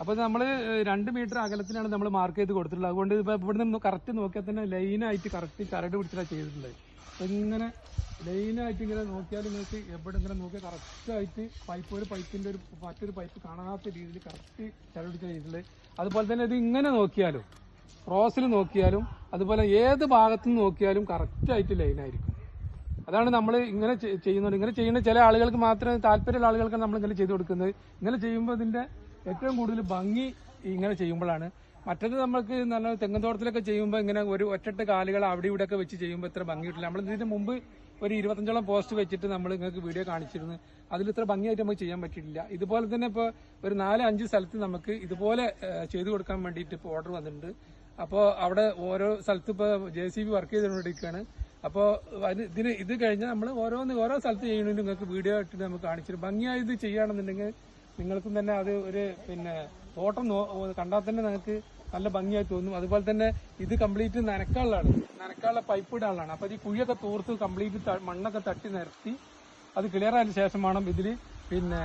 അപ്പൊ നമ്മൾ രണ്ട് മീറ്റർ അകലത്തിലാണ് നമ്മൾ മാർക്ക് ചെയ്ത് കൊടുത്തിട്ടുള്ളത്. അതുകൊണ്ട് ഇപ്പൊ ഇവിടെ നിന്ന് കറക്റ്റ് നോക്കിയാൽ തന്നെ ലൈനായിട്ട് കറക്റ്റ് കരട് പിടിച്ചിട്ടാണ് ചെയ്തിട്ടുള്ളത്. അപ്പൊ ഇങ്ങനെ ലൈനായിട്ട് ഇങ്ങനെ നോക്കിയാൽ നിങ്ങൾക്ക് എവിടെ ഇങ്ങനെ നോക്കിയാൽ കറക്റ്റ് ആയിട്ട് പൈപ്പ് ഒരു പൈപ്പിന്റെ ഒരു മറ്റൊരു പൈപ്പ് കാണാത്ത രീതിയിൽ കറക്റ്റ് ചരട് പിടിച്ചാണ് ചെയ്തിട്ടുള്ളത്. അതുപോലെ തന്നെ ഇത് ഇങ്ങനെ നോക്കിയാലും ക്രോസിൽ നോക്കിയാലും അതുപോലെ ഏത് ഭാഗത്തു നിന്ന് നോക്കിയാലും കറക്റ്റ് ആയിട്ട് ലൈനായിരിക്കും അതാണ് നമ്മൾ ഇങ്ങനെ ചെയ്യുന്നത്. ഇങ്ങനെ ചെയ്യുന്ന ചില ആളുകൾക്ക് മാത്രമേ താല്പര്യമുള്ള ആളുകൾക്ക് നമ്മൾ ഇങ്ങനെ ചെയ്തു കൊടുക്കുന്നത്. ഇങ്ങനെ ചെയ്യുമ്പോൾ ഇതിന്റെ ഏറ്റവും കൂടുതൽ ഭംഗി ഇങ്ങനെ ചെയ്യുമ്പോഴാണ്. മറ്റത് നമ്മൾക്ക് നല്ല തെങ്ങന്തോട്ടത്തിലൊക്കെ ചെയ്യുമ്പോൾ ഇങ്ങനെ ഒരു ഒറ്റട്ട് കാലുകൾ അവിടെ ഇവിടെ ഒക്കെ വെച്ച് ചെയ്യുമ്പോൾ ഇത്ര ഭംഗി കിട്ടില്ല നമ്മൾ ഇതിന് മുമ്പ് ഒരു ഇരുപത്തഞ്ചോളം പോസ്റ്റ് വെച്ചിട്ട് നമ്മൾ നിങ്ങൾക്ക് വീഡിയോ കാണിച്ചിരുന്നു. അതിൽ ഇത്ര ഭംഗിയായിട്ട് നമുക്ക് ചെയ്യാൻ പറ്റിയിട്ടില്ല. ഇതുപോലെ തന്നെ ഇപ്പോൾ ഒരു നാല് അഞ്ച് സ്ഥലത്ത് നമുക്ക് ഇതുപോലെ ചെയ്തു കൊടുക്കാൻ വേണ്ടിയിട്ട് ഇപ്പോൾ ഓർഡർ വന്നിട്ടുണ്ട്. അപ്പോൾ അവിടെ ഓരോ സ്ഥലത്ത് ഇപ്പോൾ ജെ സി ബി വർക്ക് ചെയ്തുകൊണ്ടിരിക്കുകയാണ്. അപ്പോൾ ഇതിന് ഇത് കഴിഞ്ഞാൽ നമ്മൾ ഓരോന്ന് ഓരോ സ്ഥലത്ത് ചെയ്യണമെങ്കിൽ നിങ്ങൾക്ക് വീഡിയോ ആയിട്ട് നമുക്ക് കാണിച്ചിട്ട് ഭംഗിയായി ഇത് ചെയ്യുകയാണെന്നുണ്ടെങ്കിൽ നിങ്ങൾക്കും തന്നെ അത് ഒരു പിന്നെ തോട്ടം കണ്ടാൽ തന്നെ നിങ്ങൾക്ക് നല്ല ഭംഗിയായി തോന്നും. അതുപോലെ തന്നെ ഇത് കംപ്ലീറ്റ് നനക്കാനുള്ളതാണ് നനക്കാനുള്ള പൈപ്പ് ഇടാനുള്ളതാണ് അപ്പൊ ഈ കുഴിയൊക്കെ തോർത്ത് കംപ്ലീറ്റ് മണ്ണൊക്കെ തട്ടി നിരത്തി അത് ക്ലിയർ ആയതിനു ശേഷം വേണം ഇതിൽ പിന്നെ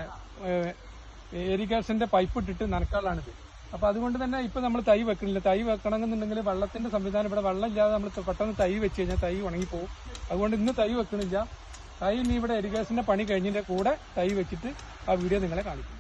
ഇറിഗേഷന്റെ പൈപ്പ് ഇട്ടിട്ട് നനക്കാനുള്ളതാണിത് അപ്പൊ അതുകൊണ്ട് തന്നെ ഇപ്പൊ നമ്മൾ തൈ വെക്കണില്ല. തൈ വെക്കണമെന്നുണ്ടെങ്കിൽ വെള്ളത്തിന്റെ സംവിധാനം ഇവിടെ വെള്ളം ഇല്ലാതെ നമ്മൾ പെട്ടെന്ന് തൈ വെച്ച് കഴിഞ്ഞാൽ തൈ ഉണങ്ങിപ്പോവും. അതുകൊണ്ട് ഇന്ന് തൈ വെക്കണില്ല. തൈ ഇനി ഇവിടെ ഇറിഗേഷന്റെ പണി കഴിഞ്ഞതിന്റെ കൂടെ തൈ വെച്ചിട്ട് ആ വീഡിയോ നിങ്ങളെ കാണിക്കും.